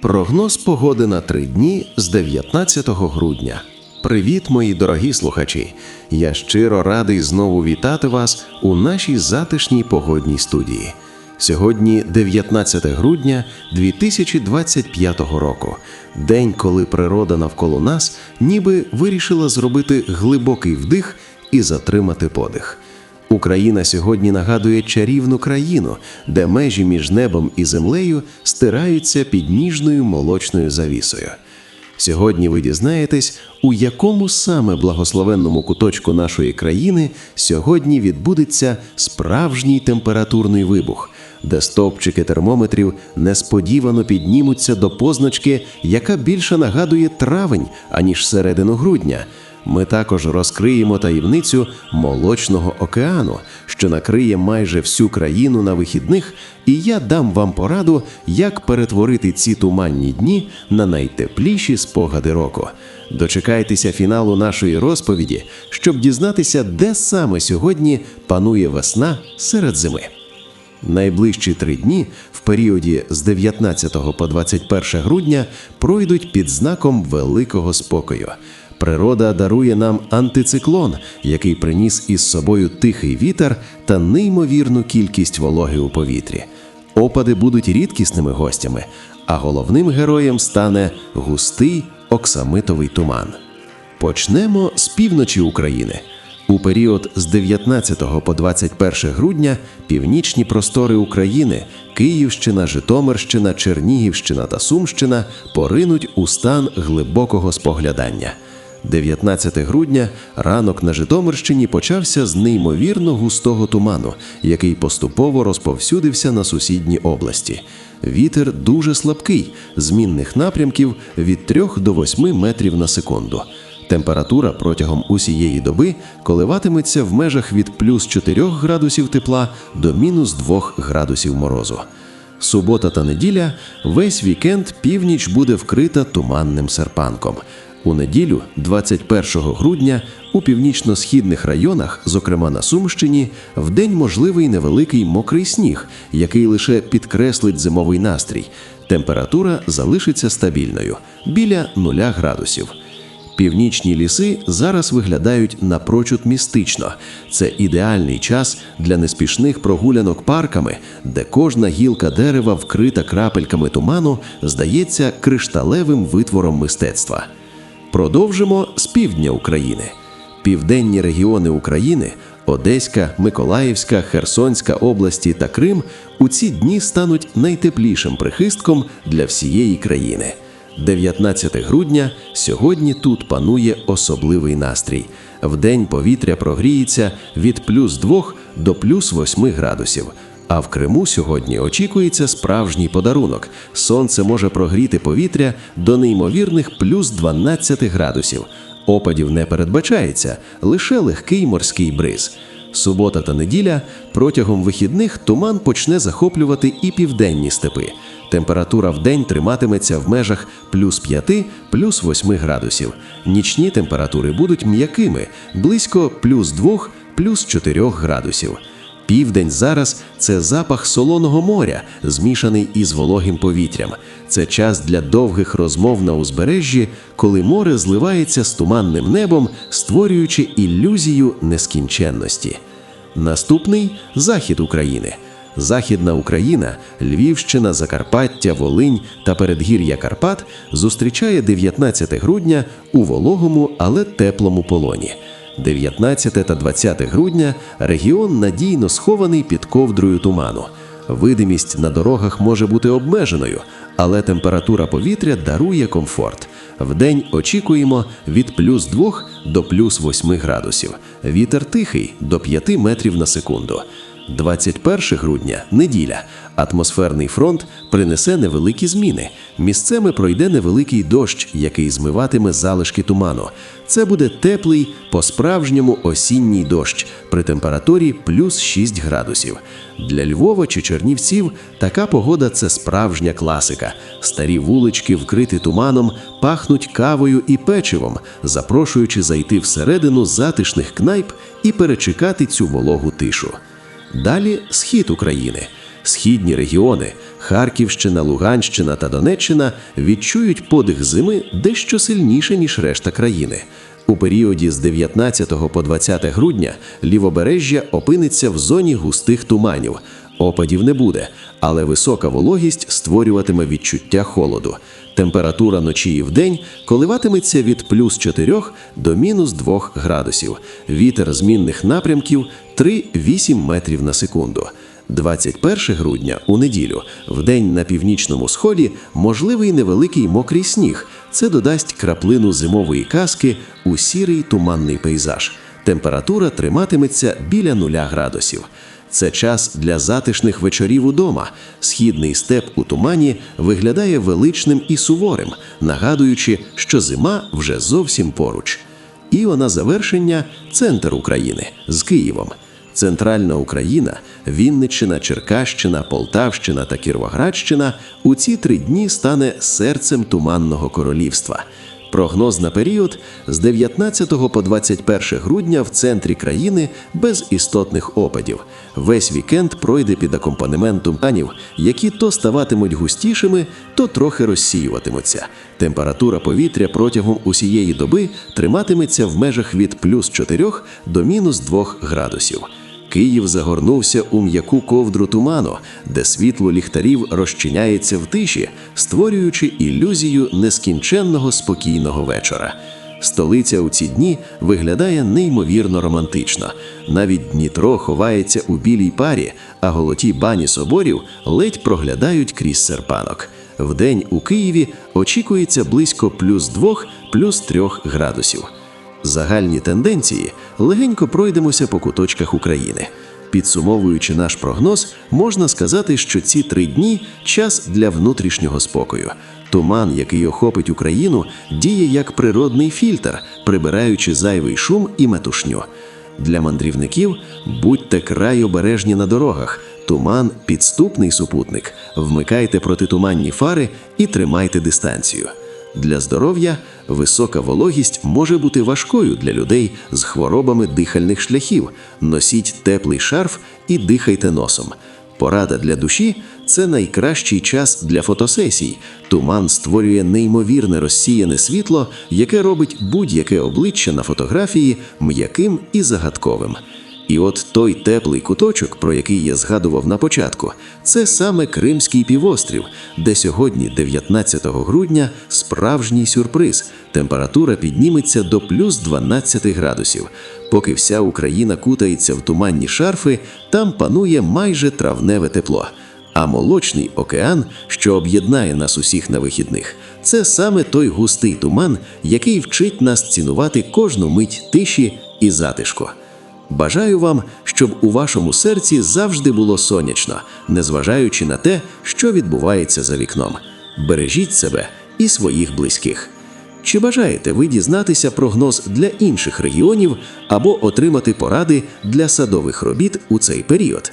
Прогноз погоди на три дні з 19 грудня. Привіт, мої дорогі слухачі! Я щиро радий знову вітати вас у нашій затишній погодній студії. Сьогодні 19 грудня 2025 року, день, коли природа навколо нас ніби вирішила зробити глибокий вдих і затримати подих. Україна сьогодні нагадує чарівну країну, де межі між небом і землею стираються під ніжною молочною завісою. Сьогодні ви дізнаєтесь, у якому саме благословенному куточку нашої країни сьогодні відбудеться справжній температурний вибух, де стовпчики термометрів несподівано піднімуться до позначки, яка більше нагадує травень, аніж середину грудня. Ми також розкриємо таємницю молочного океану, що накриє майже всю країну на вихідних, і я дам вам пораду, як перетворити ці туманні дні на найтепліші спогади року. Дочекайтеся фіналу нашої розповіді, щоб дізнатися, де саме сьогодні панує весна серед зими. Найближчі три дні в періоді з 19 по 21 грудня пройдуть під знаком великого спокою. Природа дарує нам антициклон, який приніс із собою тихий вітер та неймовірну кількість вологи у повітрі. Опади будуть рідкісними гостями, а головним героєм стане густий оксамитовий туман. Почнемо з півночі України. У період з 19 по 21 грудня північні простори України, Київщина, Житомирщина, Чернігівщина та Сумщина поринуть у стан глибокого споглядання. 19 грудня ранок на Житомирщині почався з неймовірно густого туману, який поступово розповсюдився на сусідні області. Вітер дуже слабкий, змінних напрямків від 3 до 8 метрів на секунду. Температура протягом усієї доби коливатиметься в межах від плюс 4 градусів тепла до мінус 2 градусів морозу. Субота та неділя весь вікенд північ буде вкрита туманним серпанком. У неділю, 21 грудня, у північно-східних районах, зокрема на Сумщині, вдень можливий невеликий мокрий сніг, який лише підкреслить зимовий настрій. Температура залишиться стабільною біля 0 градусів. Північні ліси зараз виглядають напрочуд містично. Це ідеальний час для неспішних прогулянок парками, де кожна гілка дерева, вкрита крапельками туману, здається кришталевим витвором мистецтва. Продовжимо з півдня України. Південні регіони України Одеська, Миколаївська, Херсонська області та Крим у ці дні стануть найтеплішим прихистком для всієї країни. 19 грудня сьогодні тут панує особливий настрій. Вдень повітря прогріється від плюс 2 до плюс 8 градусів. А в Криму сьогодні очікується справжній подарунок. Сонце може прогріти повітря до неймовірних плюс 12 градусів. Опадів не передбачається, лише легкий морський бриз. Субота та неділя протягом вихідних туман почне захоплювати і південні степи. Температура в день триматиметься в межах плюс 5, плюс 8 градусів. Нічні температури будуть м'якими, близько плюс 2, плюс 4 градусів. Південь зараз це запах солоного моря, змішаний із вологим повітрям. Це час для довгих розмов на узбережжі, коли море зливається з туманним небом, створюючи ілюзію нескінченності. Наступний захід України. Західна Україна, Львівщина, Закарпаття, Волинь та передгір'я Карпат зустрічає 19 грудня у вологому, але теплому полоні. 19 та 20 грудня регіон надійно схований під ковдрою туману. Видимість на дорогах може бути обмеженою, але температура повітря дарує комфорт. Вдень очікуємо від плюс 2 до плюс 8 градусів. Вітер тихий до 5 метрів на секунду. 21 грудня неділя. Атмосферний фронт принесе невеликі зміни. Місцями пройде невеликий дощ, який змиватиме залишки туману. Це буде теплий, по-справжньому осінній дощ при температурі плюс 6 градусів. Для Львова чи Чернівців така погода це справжня класика. Старі вулички, вкриті туманом, пахнуть кавою і печивом, запрошуючи зайти всередину затишних кнайп і перечекати цю вологу тишу. Далі схід України. Східні регіони Харківщина, Луганщина та Донеччина відчують подих зими дещо сильніше, ніж решта країни. У періоді з 19 по 20 грудня лівобережжя опиниться в зоні густих туманів. Опадів не буде, але висока вологість створюватиме відчуття холоду. Температура ночі і вдень коливатиметься від плюс 4 до мінус 2 градусів. Вітер змінних напрямків 3-8 метрів на секунду. 21 грудня у неділю, вдень на північному сході, можливий невеликий мокрий сніг. Це додасть краплину зимової казки у сірий туманний пейзаж. Температура триматиметься біля нуля градусів. Це час для затишних вечорів удома. Східний степ у тумані виглядає величним і суворим, нагадуючи, що зима вже зовсім поруч. І на завершення центр України з Києвом. Центральна Україна, Вінниччина, Черкащина, Полтавщина та Кіровоградщина у ці три дні стане серцем туманного королівства. Прогноз на період з 19 по 21 грудня в центрі країни без істотних опадів. Весь вікенд пройде під акомпанементом туманів, які то ставатимуть густішими, то трохи розсіюватимуться. Температура повітря протягом усієї доби триматиметься в межах від плюс 4 до мінус 2 градусів. Київ загорнувся у м'яку ковдру туману, де світло ліхтарів розчиняється в тиші, створюючи ілюзію нескінченного спокійного вечора. Столиця у ці дні виглядає неймовірно романтично. Навіть Днітро ховається у білій парі, а голоті бані соборів ледь проглядають крізь серпанок. Вдень у Києві очікується близько плюс 2, плюс 3 градусів. Загальні тенденції легенько пройдемося по куточках України. Підсумовуючи наш прогноз, можна сказати, що ці три дні час для внутрішнього спокою. Туман, який охопить Україну, діє як природний фільтр, прибираючи зайвий шум і метушню. Для мандрівників будьте край обережні на дорогах. Туман підступний супутник. Вмикайте протитуманні фари і тримайте дистанцію. Для здоров'я висока вологість може бути важкою для людей з хворобами дихальних шляхів. Носіть теплий шарф і дихайте носом. Порада для душі це найкращий час для фотосесій. Туман створює неймовірне розсіяне світло, яке робить будь-яке обличчя на фотографії м'яким і загадковим. І от той теплий куточок, про який я згадував на початку, це саме Кримський півострів, де сьогодні, 19 грудня, справжній сюрприз. Температура підніметься до плюс 12 градусів. Поки вся Україна кутається в туманні шарфи, там панує майже травневе тепло. А молочний океан, що об'єднає нас усіх на вихідних, це саме той густий туман, який вчить нас цінувати кожну мить тиші і затишку. Бажаю вам, щоб у вашому серці завжди було сонячно, незважаючи на те, що відбувається за вікном. Бережіть себе і своїх близьких. Чи бажаєте ви дізнатися прогноз для інших регіонів або отримати поради для садових робіт у цей період?